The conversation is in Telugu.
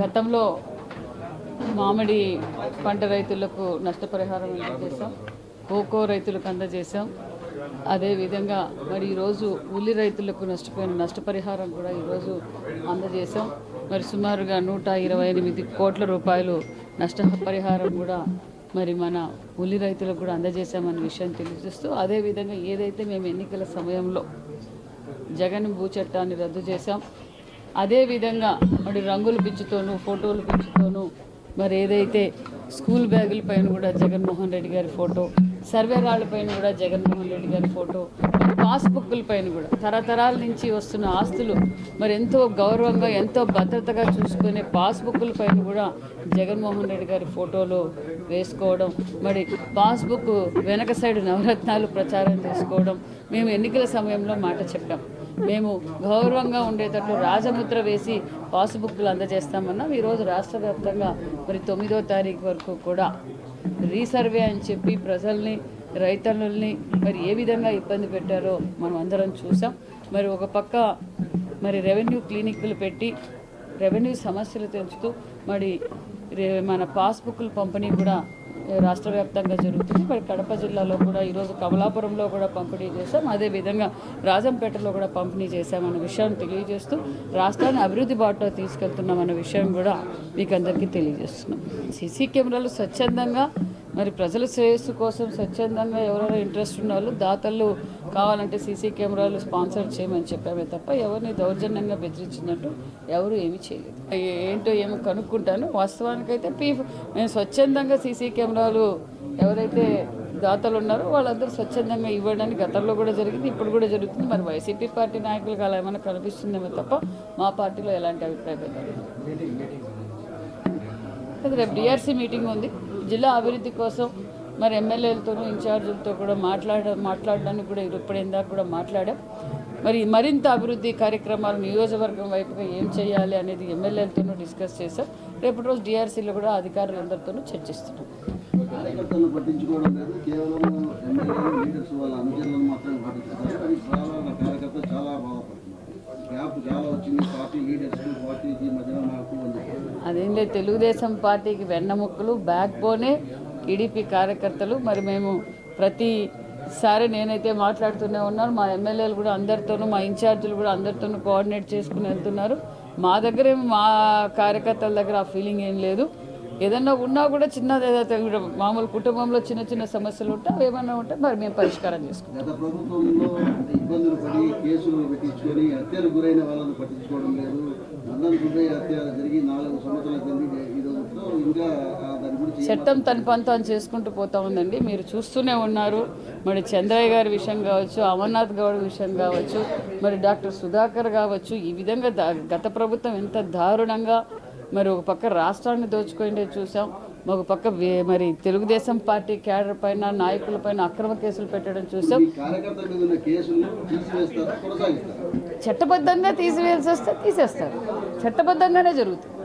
గతంలో మామిడి పంట రైతులకు నష్టపరిహారం అందజేశాం. కోకో రైతులకు అందజేశాం. అదేవిధంగా మరి ఈరోజు ఉల్లి రైతులకు నష్టపోయిన నష్టపరిహారం కూడా ఈరోజు అందజేశాం. మరి సుమారుగా నూట ఇరవై ఎనిమిది కోట్ల రూపాయలు నష్టపరిహారం కూడా మరి మన ఉల్లి రైతులకు కూడా అందజేశామన్న విషయం తెలియజేస్తూ అదేవిధంగా ఏదైతే మేము ఎన్నికల సమయంలో జగన్ భూ చట్టాన్ని రద్దు చేశాం అదేవిధంగా మరి రంగుల పిచ్చుతోనూ ఫోటోలు పిచ్చుతోనూ మరి ఏదైతే స్కూల్ బ్యాగుల పైన కూడా జగన్మోహన్ రెడ్డి గారి ఫోటో సర్వే రాళ్ళ పైన కూడా జగన్మోహన్ రెడ్డి గారి ఫోటో పాస్బుక్ల పైన కూడా తరతరాల నుంచి వస్తున్న ఆస్తులు మరి ఎంతో గౌరవంగా ఎంతో భద్రతగా చూసుకునే పాస్బుక్ల పైన కూడా జగన్మోహన్ రెడ్డి గారి ఫోటోలు వేసుకోవడం మరి పాస్బుక్ వెనక సైడ్ నవరత్నాలు ప్రచారం చేసుకోవడం మేము ఎన్నికల సమయంలో మాట చెప్పాం. మేము గౌరవంగా ఉండేటట్లు రాజముద్ర వేసి పాసుబుక్లు అందజేస్తామన్నాం ఈరోజు రాష్ట్ర వ్యాప్తంగా మరి తొమ్మిదో తారీఖు వరకు కూడా రీసర్వే అని చెప్పి ప్రజల్ని రైతులని మరి ఏ విధంగా ఇబ్బంది పెట్టారో మనం అందరం చూసాం. మరి ఒక పక్క మరి రెవెన్యూ క్లినిక్లు పెట్టి రెవెన్యూ సమస్యలు తెంచుతూ మరి రే- మన పాస్బుక్లు పంపిణీ కూడా రాష్ట్ర వ్యాప్తంగా జరుగుతుంది. మరి కడప జిల్లాలో కూడా ఈరోజు కమలాపురంలో కూడా పంపిణీ చేశాం. అదేవిధంగా రాజంపేటలో కూడా పంపిణీ చేశామన్న విషయాన్ని తెలియజేస్తూ రాష్ట్రాన్ని అభివృద్ధి బాటలో తీసుకెళ్తున్నామన్న విషయం కూడా మీకు అందరికీ తెలియజేస్తున్నాం. సీసీ కెమెరాలు స్వచ్ఛందంగా మరి ప్రజల శ్రేయస్సు కోసం స్వచ్ఛందంగా ఎవరైనా ఇంట్రెస్ట్ ఉన్న వాళ్ళు దాతలు కావాలంటే సీసీ కెమెరాలు స్పాన్సర్ చేయమని చెప్పామే తప్ప ఎవరిని దౌర్జన్యంగా బెదిరించినట్టు ఎవరు ఏమీ చేయలేదు. ఏంటో ఏమో కనుక్కుంటాను. వాస్తవానికైతే పీ మేము స్వచ్ఛందంగా సీసీ కెమెరాలు ఎవరైతే దాతలు ఉన్నారో వాళ్ళందరూ స్వచ్ఛందంగా ఇవ్వడానికి గతంలో కూడా జరిగింది ఇప్పుడు కూడా జరుగుతుంది. మరి వైసీపీ పార్టీ నాయకులకు అలా ఏమైనా కనిపిస్తుందేమో తప్ప మా పార్టీలో ఎలాంటి అభిప్రాయం రేపు డిఆర్సీ మీటింగ్ ఉంది. జిల్లా అభివృద్ధి కోసం మరి ఎమ్మెల్యేలతోనూ ఇన్ఛార్జీలతో కూడా మాట్లాడ మాట్లాడడానికి కూడా ఇప్పుడు ఇందాక కూడా మాట్లాడాం. మరి మరింత అభివృద్ధి కార్యక్రమాలు నియోజకవర్గం వైపుగా ఏం చేయాలి అనేది ఎమ్మెల్యేలతోనూ డిస్కస్ చేశాం. రేపటి రోజు డిఆర్సీలో కూడా అధికారులందరితోనూ చర్చిస్తున్నాం. కార్యకర్తలను పట్టించుకోవడం లేదు. కేవలం ఎమ్మెల్యేలు లీడర్స్ వాళ్ళ అనుచరులను మాత్రమే చాలా కార్యకర్తలు గ్యాప్ చాలా వచ్చింది పార్టీ పార్టీకి మధ్యన మాకు అదేం లేదు తెలుగుదేశం పార్టీకి వెన్నముక్కలు బ్యాక్ బోనే టీడీపీ కార్యకర్తలు. మరి మేము ప్రతిసారి నేనైతే మాట్లాడుతూనే ఉన్నాను. మా ఎమ్మెల్యేలు కూడా అందరితోనూ మా ఇన్ఛార్జీలు కూడా అందరితోనూ కోఆర్డినేట్ చేసుకుని వెళ్తున్నారు. మా దగ్గర మా కార్యకర్తల దగ్గర ఆ ఫీలింగ్ ఏం లేదు. ఏదన్నా ఉన్నా కూడా చిన్నది ఏదైతే మామూలు కుటుంబంలో చిన్న చిన్న సమస్యలు ఉంటే అవి ఏమన్నా ఉంటే మరి మేము పరిష్కారం చేసుకుంటాం. గత ప్రభుత్వంలో ఇబ్బందులు పడి కేసులు పెట్టించుకొని హత్యలు గురైన వాళ్ళని పట్టించుకోవడం లేదు. నందన్ సుబ్బయ్య హత్య జరిగి నాలుగు సంవత్సరాల కింద ఈ రోజుతో ఇంకా ఆ దాని గురించి ఏం చట్టం తన పని తాను చేసుకుంటూ పోతా ఉందండి. మీరు చూస్తూనే ఉన్నారు. మరి చంద్రయ్య గారి విషయం కావచ్చు అమర్నాథ్ గౌడ్ విషయం కావచ్చు మరి డాక్టర్ సుధాకర్ కావచ్చు ఈ విధంగా గత ప్రభుత్వం ఎంత దారుణంగా మరి ఒక పక్క రాష్ట్రాన్ని దోచుకుంటే చూసాం ఒక పక్క వే- మరి తెలుగుదేశం పార్టీ క్యాడర్ పైన నాయకుల పైన అక్రమ కేసులు పెట్టడం చూసాం. చట్టబద్ధంగా తీసివేయాల్సి వస్తే తీసేస్తారు. చట్టబద్ధంగానే జరుగుతుంది.